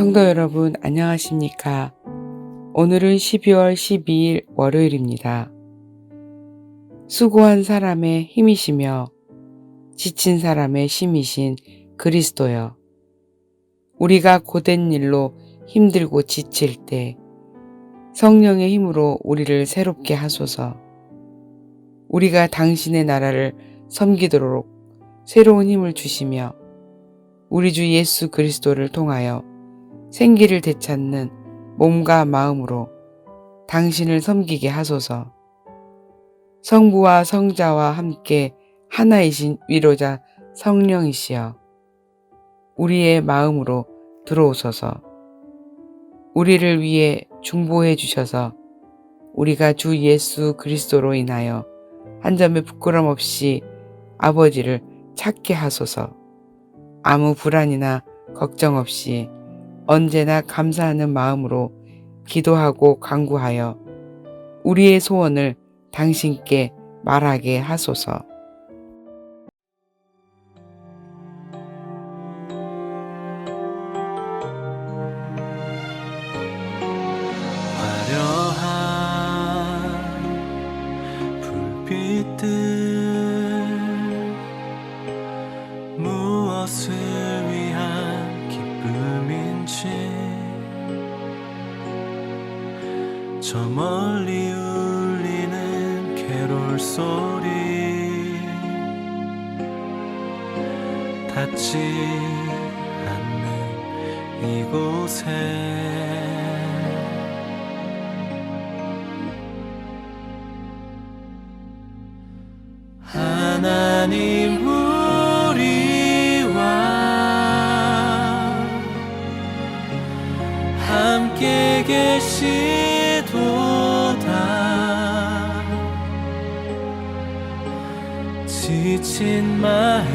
성도 여러분, 안녕하십니까? 오늘은 12월 12일 월요일입니다. 수고한 사람의 힘이시며 지친 사람의 힘이신 그리스도여. 우리가 고된 일로 힘들고 지칠 때 성령의 힘으로 우리를 새롭게 하소서. 우리가 당신의 나라를 섬기도록 새로운 힘을 주시며 우리 주 예수 그리스도를 통하여 생기를 되찾는 몸과 마음으로 당신을 섬기게 하소서. 성부와 성자와 함께 하나이신 위로자 성령이시여 우리의 마음으로 들어오소서. 우리를 위해 중보해 주셔서 우리가 주 예수 그리스도로 인하여 한 점의 부끄럼 없이 아버지를 찾게 하소서. 아무 불안이나 걱정 없이 언제나 감사하는 마음으로 기도하고 간구하여 우리의 소원을 당신께 말하게 하소서. 하나님 우리와 함께 계시도다. 지친 마음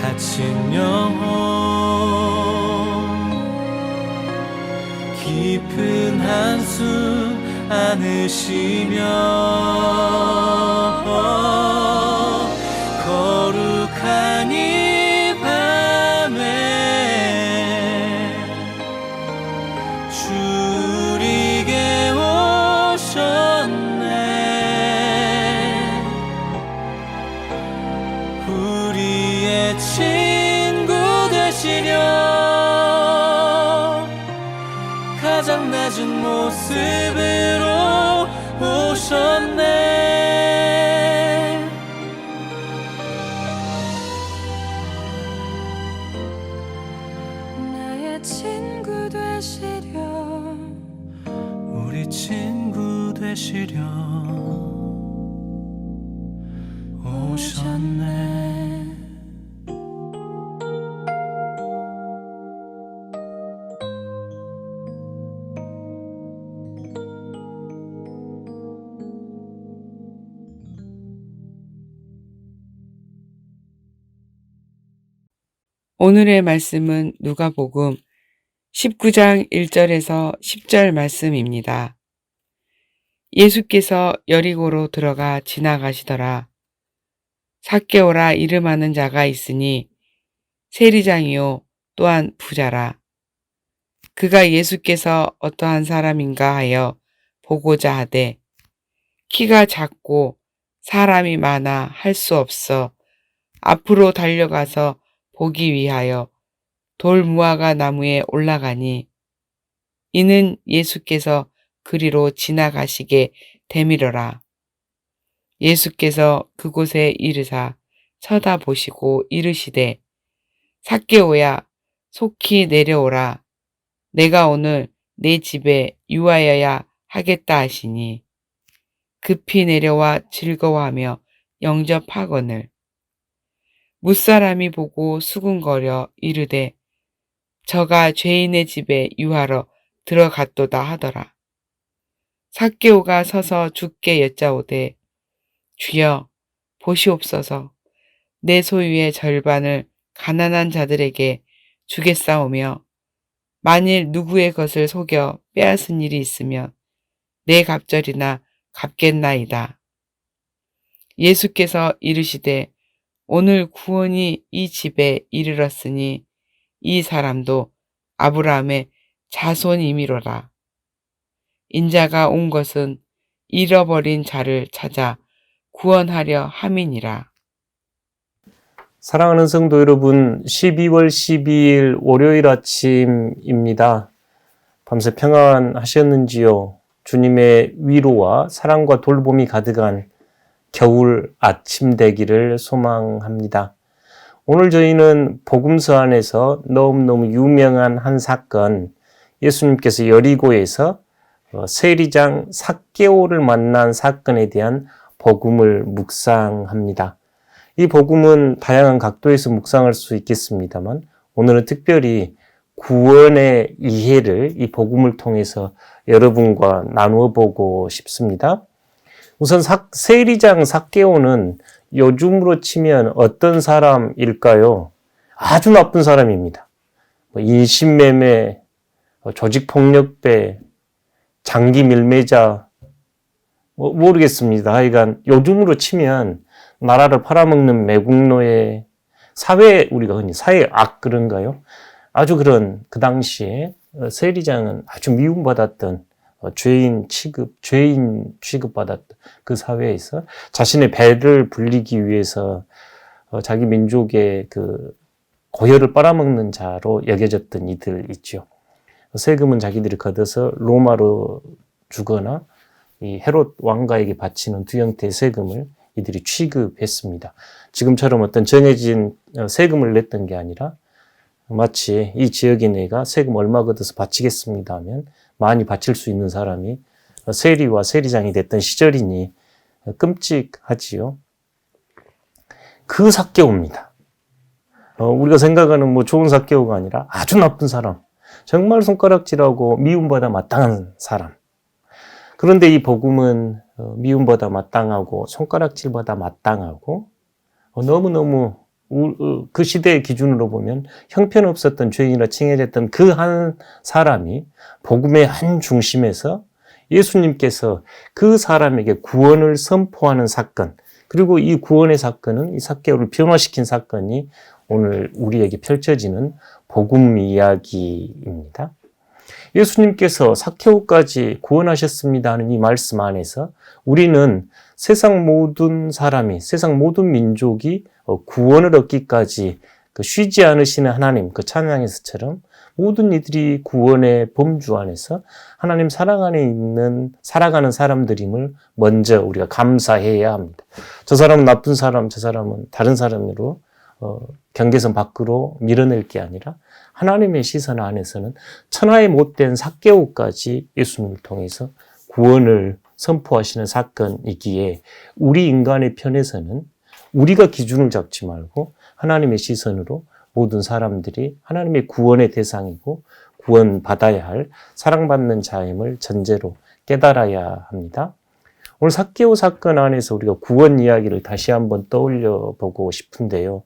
갇힌 영혼. 깊은 한숨 안으시며 거룩 오늘의 말씀은 누가복음 19장 1절에서 10절 말씀입니다. 예수께서 여리고로 들어가 지나가시더라. 사개오라 이름하는 자가 있으니 세리장이요 또한 부자라. 그가 예수께서 어떠한 사람인가 하여 보고자 하되 키가 작고 사람이 많아 할 수 없어 앞으로 달려가서 보기 위하여 돌 무화과 나무에 올라가니 이는 예수께서 그리로 지나가시게 되밀어라. 예수께서 그곳에 이르사 쳐다보시고 이르시되 삭개오야 속히 내려오라. 내가 오늘 내 집에 유하여야 하겠다 하시니 급히 내려와 즐거워하며 영접하거늘 무사람이 보고 수군거려 이르되 저가 죄인의 집에 유하러 들어갔도다 하더라. 삭개오가 서서 죽게 여짜오되 주여 보시옵소서 내 소유의 절반을 가난한 자들에게 주겠사오며 만일 누구의 것을 속여 빼앗은 일이 있으면 내 갑절이나 갚겠나이다. 예수께서 이르시되 오늘 구원이 이 집에 이르렀으니 이 사람도 아브라함의 자손임이로라. 인자가 온 것은 잃어버린 자를 찾아 구원하려 함이니라. 사랑하는 성도 여러분, 12월 12일 월요일 아침입니다. 밤새 평안하셨는지요? 주님의 위로와 사랑과 돌봄이 가득한 겨울 아침 되기를 소망합니다. 오늘 저희는 복음서 안에서 너무너무 유명한 한 사건, 예수님께서 여리고에서 어, 세리장 삭개오를 만난 사건에 대한 복음을 묵상합니다. 이 복음은 다양한 각도에서 묵상할 수 있겠습니다만 오늘은 특별히 구원의 이해를 이 복음을 통해서 여러분과 나누어 보고 싶습니다. 우선 삭- 세리장 삭개오는 요즘으로 치면 어떤 사람일까요? 아주 나쁜 사람입니다. 뭐 인신매매, 어, 조직폭력배, 장기 밀매자, 뭐 모르겠습니다. 하여간 요즘으로 치면 나라를 팔아먹는 매국노예, 사회, 우리가 흔히 사회 악 그런가요? 아주 그런 그 당시에 어, 세리장은 아주 미움받았던 어, 죄인 취급, 죄인 취급받았던 그 사회에서 자신의 배를 불리기 위해서 어, 자기 민족의 그 고혈을 빨아먹는 자로 여겨졌던 이들 있죠. 세금은 자기들이 걷어서 로마로 주거나 이 헤롯 왕가에게 바치는 두 형태의 세금을 이들이 취급했습니다. 지금처럼 어떤 정해진 어, 세금을 냈던 게 아니라 마치 이 지역의 내가 세금 얼마 걷어서 바치겠습니다 하면 많이 바칠 수 있는 사람이 어, 세리와 세리장이 됐던 시절이니 어, 끔찍하지요. 그 사개오입니다. 어, 우리가 생각하는 뭐 좋은 사개오가 아니라 아주 나쁜 사람. 정말 손가락질하고 미움받아 마땅한 사람. 그런데 이 복음은 어, 미움보다 마땅하고 손가락질보다 마땅하고 어, 너무너무 그 시대의 기준으로 보면 형편없었던 죄인이라 칭해졌던 그 한 사람이 복음의 한 중심에서 예수님께서 그 사람에게 구원을 선포하는 사건 그리고 이 구원의 사건은 이 사개오를 변화시킨 사건이 오늘 우리에게 펼쳐지는 복음 이야기입니다. 예수님께서 사케오까지 구원하셨습니다 하는 이 말씀 안에서 우리는 세상 모든 사람이, 세상 모든 민족이 어, 구원을 얻기까지 그 쉬지 않으시는 하나님, 그 찬양에서처럼 모든 이들이 구원의 범주 안에서 하나님 사랑 안에 있는 살아가는 사람들임을 먼저 우리가 감사해야 합니다. 저 사람은 나쁜 사람, 저 사람은 다른 사람으로 어, 경계선 밖으로 밀어낼 게 아니라 하나님의 시선 안에서는 천하의 못된 사개오까지 예수님을 통해서 구원을 선포하시는 사건이기에 우리 인간의 편에서는 우리가 기준을 잡지 말고 하나님의 시선으로 모든 사람들이 하나님의 구원의 대상이고 구원받아야 할 사랑받는 자임을 전제로 깨달아야 합니다. 오늘 사개오 사건 안에서 우리가 구원 이야기를 다시 한번 떠올려 보고 싶은데요.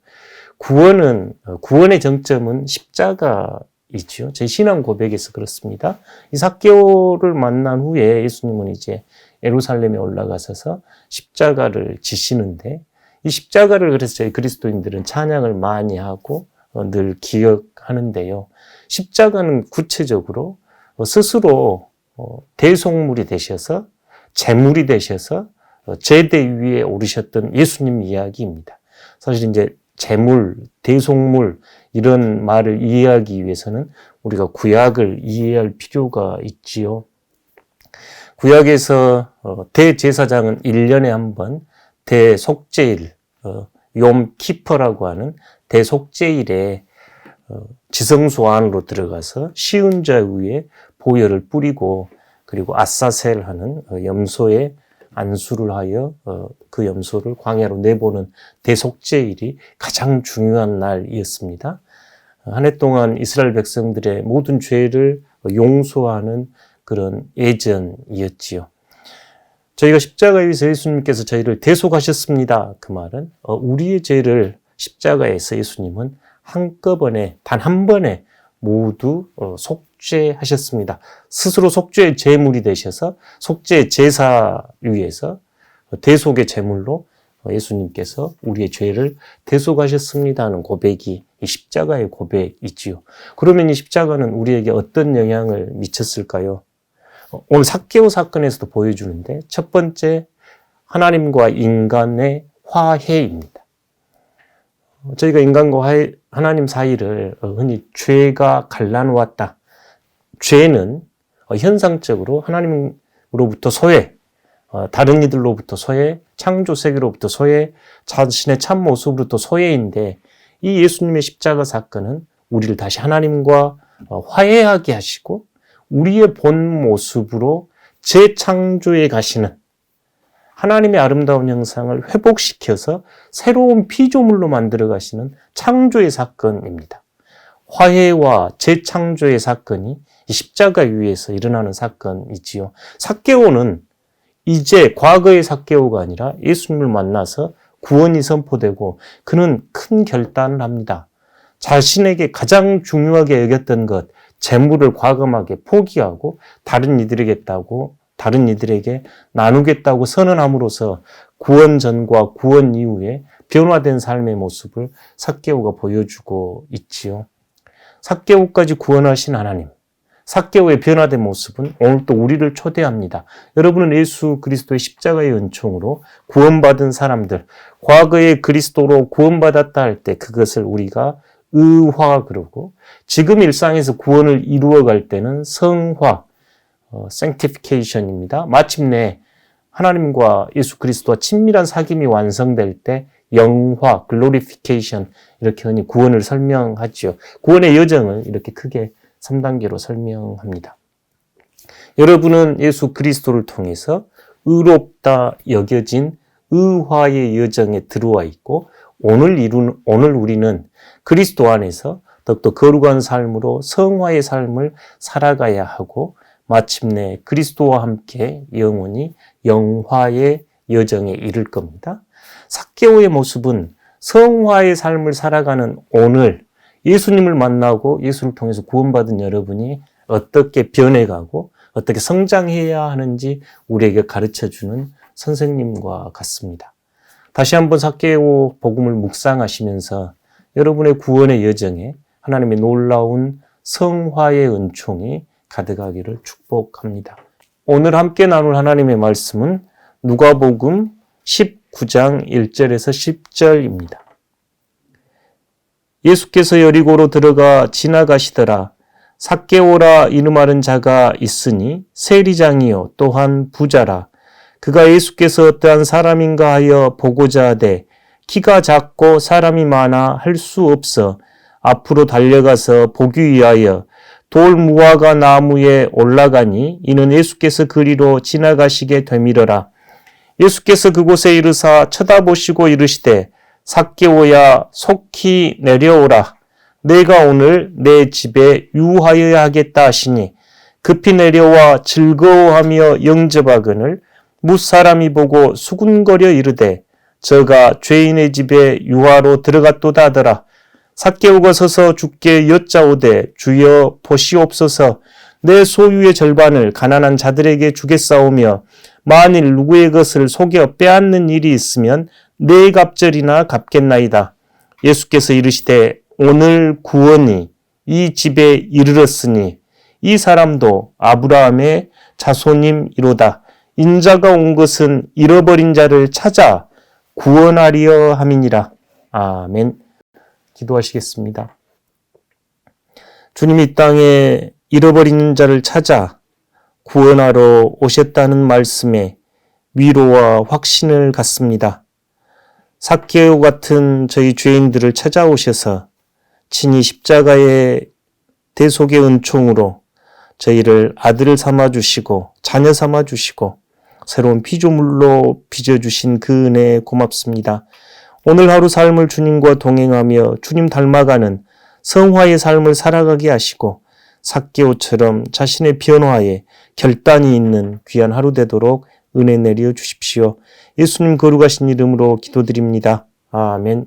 구원은 어, 구원의 정점은 십자가이지요. 제 신앙 고백에서 그렇습니다. 이 사개오를 만난 후에 예수님은 이제 예루살렘에 올라가셔서 십자가를 지시는데 이 십자가를 그래서 저희 그리스도인들은 찬양을 많이 하고 어, 늘 기억하는데요. 십자가는 구체적으로 어, 스스로 어, 대속물이 되셔서 제물이 되셔서 어, 제대 위에 오르셨던 예수님 이야기입니다. 사실 이제 제물, 대속물 이런 말을 이해하기 위해서는 우리가 구약을 이해할 필요가 있지요. 구약에서 어, 대제사장은 1년에 한 번 대속제일, 어, 욤 키퍼라고 하는 대속제일에 어, 지성소 안으로 들어가서 쉬운 자 위에 보혈을 뿌리고 그리고 아사셀 하는 어, 염소의 안수를 하여 어, 그 염소를 광야로 내보는 대속제일이 가장 중요한 날이었습니다. 한 해 동안 이스라엘 백성들의 모든 죄를 용서하는 그런 예전이었지요. 저희가 십자가에 의해서 예수님께서 저희를 대속하셨습니다. 그 말은 어, 우리의 죄를 십자가에서 예수님은 한꺼번에 단 한 번에 모두 어, 속죄하셨습니다. 스스로 속죄의 제물이 되셔서 속죄 제사 위에서 대속의 제물로 어, 예수님께서 우리의 죄를 대속하셨습니다 하는 고백이 이 십자가의 고백이지요. 그러면 이 십자가는 우리에게 어떤 영향을 미쳤을까요? 어, 오늘 사케오 사건에서도 보여주는데 첫 번째 하나님과 인간의 화해입니다. 어, 저희가 인간과 하나님 사이를 어, 흔히 죄가 갈라놓았다. 죄는 어, 현상적으로 하나님으로부터 소외, 어, 다른 이들로부터 소외, 창조 세계로부터 소외, 자신의 참 모습으로부터 소외인데 이 예수님의 십자가 사건은 우리를 다시 하나님과 어, 화해하게 하시고 우리의 본 모습으로 재창조에 가시는 하나님의 아름다운 형상을 회복시켜서 새로운 피조물로 만들어 가시는 창조의 사건입니다. 화해와 재창조의 사건이 이 십자가 위에서 일어나는 사건이지요. 사케오는 이제 과거의 사케오가 아니라 예수님을 만나서 구원이 선포되고 그는 큰 결단을 합니다. 자신에게 가장 중요하게 여겼던 것, 재물을 과감하게 포기하고 다른 이들에겠다고 다른 이들에게 나누겠다고 선언함으로써 구원 전과 구원 이후에 변화된 삶의 모습을 사케오가 보여주고 있지요. 사케오까지 구원하신 하나님, 사케오의 변화된 모습은 오늘 또 우리를 초대합니다. 여러분은 예수 그리스도의 십자가의 은총으로 구원받은 사람들, 과거의 그리스도로 구원받았다 할 때 그것을 우리가 의화 그러고 지금 일상에서 구원을 이루어갈 때는 성화, 어, sanctification입니다. 마침내 하나님과 예수 그리스도와 친밀한 사귐이 완성될 때 영화, glorification 이렇게 흔히 구원을 설명하지요. 구원의 여정을 이렇게 크게 3단계로 설명합니다. 여러분은 예수 그리스도를 통해서 의롭다 여겨진 의화의 여정에 들어와 있고 오늘 이룬 오늘 우리는 그리스도 안에서 더욱더 거룩한 삶으로 성화의 삶을 살아가야 하고 마침내 그리스도와 함께 영원히 영화의 여정에 이를 겁니다. 사케오의 모습은 성화의 삶을 살아가는 오늘 예수님을 만나고 예수를 통해서 구원받은 여러분이 어떻게 변해가고 어떻게 성장해야 하는지 우리에게 가르쳐 주는 선생님과 같습니다. 다시 한번 사케오 복음을 묵상하시면서 여러분의 구원의 여정에 하나님의 놀라운 성화의 은총이 가득하기를 축복합니다. 오늘 함께 나눌 하나님의 말씀은 누가복음 19장 1절에서 10절입니다. 예수께서 여리고로 들어가 지나가시더라. 삭개오라 이름하는 자가 있으니 세리장이요 또한 부자라. 그가 예수께서 어떠한 사람인가 하여 보고자 하되 키가 작고 사람이 많아 할 수 없어 앞으로 달려가서 보기 위하여 돌 무화과 나무에 올라가니 이는 예수께서 그리로 지나가시게 되밀어라. 예수께서 그곳에 이르사 쳐다보시고 이르시되 삭개오야 속히 내려오라. 내가 오늘 내 집에 유하여야 하겠다 하시니 급히 내려와 즐거워하며 영접하거늘 무사람이 보고 수군거려 이르되 저가 죄인의 집에 유하로 들어갔도다 하더라. 삭개오가 서서 주께 여짜오되 주여 보시옵소서 내 소유의 절반을 가난한 자들에게 주겠사오며 만일 누구의 것을 속여 빼앗는 일이 있으면 네 갑절이나 갚겠나이다. 예수께서 이르시되 오늘 구원이 이 집에 이르렀으니 이 사람도 아브라함의 자손임이로다. 인자가 온 것은 잃어버린 자를 찾아 구원하리여 함이니라. 아멘. 기도하시겠습니다. 주님 이 땅에 잃어버린 자를 찾아 구원하러 오셨다는 말씀에 위로와 확신을 갖습니다. 사케오 같은 저희 죄인들을 찾아오셔서 친히 십자가의 대속의 은총으로 저희를 아들 삼아 주시고 자녀 삼아 주시고 새로운 피조물로 빚어 주신 그 은혜에 고맙습니다. 오늘 하루 삶을 주님과 동행하며 주님 닮아가는 성화의 삶을 살아가게 하시고 삭개오처럼 자신의 변화에 결단이 있는 귀한 하루 되도록 은혜 내려 주십시오. 예수님 거룩하신 이름으로 기도드립니다. 아멘.